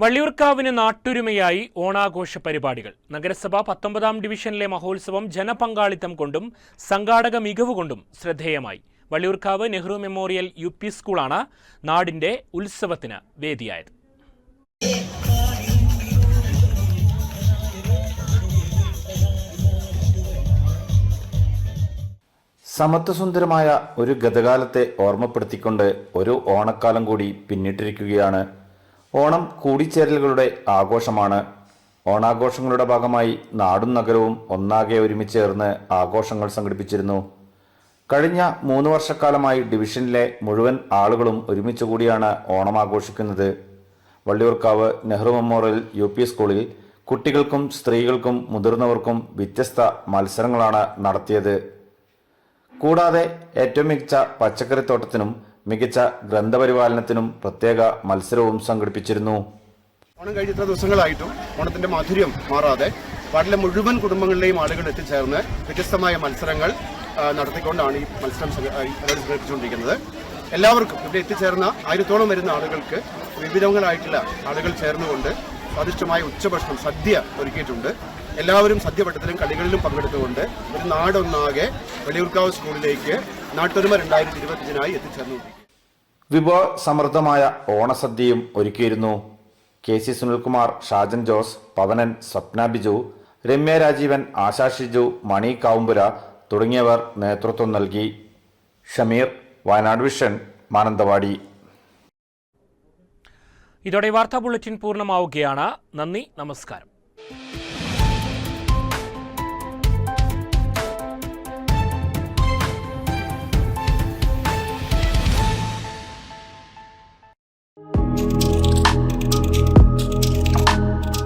വള്ളിയൂർക്കാവിന് നാട്ടുരുമയായി ഓണാഘോഷ പരിപാടികൾ. നഗരസഭ പത്തൊമ്പതാം ഡിവിഷനിലെ മഹോത്സവം ജനപങ്കാളിത്തം കൊണ്ടും സംഘാടക മികവ് കൊണ്ടും ശ്രദ്ധേയമായി. Valliyoorkavu Nehru memorial U P സ്കൂളാണ് നാടിന്റെ ഉത്സവത്തിന് വേദിയായത്. സമത്വസുന്ദരമായ ഒരു ഗതകാലത്തെ ഓർമ്മപ്പെടുത്തിക്കൊണ്ട് ഒരു ഓണക്കാലം കൂടി പിന്നിട്ടിരിക്കുകയാണ് ഓണം കൂടിച്ചേരലുകളുടെ ആഘോഷമാണ്. ഓണാഘോഷങ്ങളുടെ ഭാഗമായി നാടും നഗരവും ഒന്നാകെ ഒരുമിച്ച് ചേർന്ന് ആഘോഷങ്ങൾ സംഘടിപ്പിച്ചിരുന്നു. കഴിഞ്ഞ മൂന്ന് വർഷക്കാലമായി ഡിവിഷനിലെ മുഴുവൻ ആളുകളും ഒരുമിച്ച് കൂടിയാണ് ഓണം ആഘോഷിക്കുന്നത്. Valliyoorkavu Nehru memorial U P സ്കൂളിൽ കുട്ടികൾക്കും സ്ത്രീകൾക്കും മുതിർന്നവർക്കും വ്യത്യസ്ത മത്സരങ്ങളാണ് നടത്തിയത്. കൂടാതെ ഏറ്റവും മികച്ച പച്ചക്കറിത്തോട്ടത്തിനും മികച്ച ഗ്രന്ഥപരിപാലനത്തിനും പ്രത്യേക മത്സരവും സംഘടിപ്പിച്ചിരുന്നു. ഓണം കഴിഞ്ഞ ദിവസങ്ങളായിട്ടും ഓണത്തിന്റെ മാധുര്യം മാറാതെ വാർഡിലെ മുഴുവൻ കുടുംബങ്ങളിലെയും ആളുകൾ എത്തിച്ചേർന്ന് വ്യത്യസ്തമായ മത്സരങ്ങൾ നടത്തിക്കൊണ്ടാണ് ഈ മത്സരം സംഘടിപ്പിച്ചുകൊണ്ടിരിക്കുന്നത്. എല്ലാവർക്കും ഇവിടെ എത്തിച്ചേർന്ന ആയിരത്തോളം വരുന്ന ആളുകൾക്ക് വിവിധങ്ങളായിട്ടുള്ള ആളുകൾ ചേർന്നുകൊണ്ട് സ്വാദിഷ്ടമായ ഉച്ചഭക്ഷണം സദ്യ ഒരുക്കിയിട്ടുണ്ട്. എല്ലാവരും സദ്യവട്ടത്തിലും കളികളിലും പങ്കെടുത്തുകൊണ്ട് ഒരു നാടൊന്നാകെ വെളിയൂർക്കാവ് സ്കൂളിലേക്ക് നാട്ടൊരുമ രണ്ടായിരത്തി ഇരുപത്തിയഞ്ചിനായി എത്തിച്ചേർന്നുകൊണ്ടിരിക്കുന്നു. വിഭവ സമൃദ്ധമായ ഓണസദ്യയും ഒരുക്കിയിരുന്നു. കെ സി സുനിൽകുമാർ ഷാജൻ ജോസ് പവനൻ സ്വപ്ന ബിജു രമ്യ രാജീവൻ ആശാ ഷിജു മണി കാവുമ്പുര തുടങ്ങിയവർ നേതൃത്വം നൽകി. ഷമീർ വയനാട് വിഷൻ മാനന്തവാടി. ഇതോടെ വാർത്താ ബുള്ളറ്റിൻ പൂർണമാവുകയാണ്. നന്ദി നമസ്കാരം.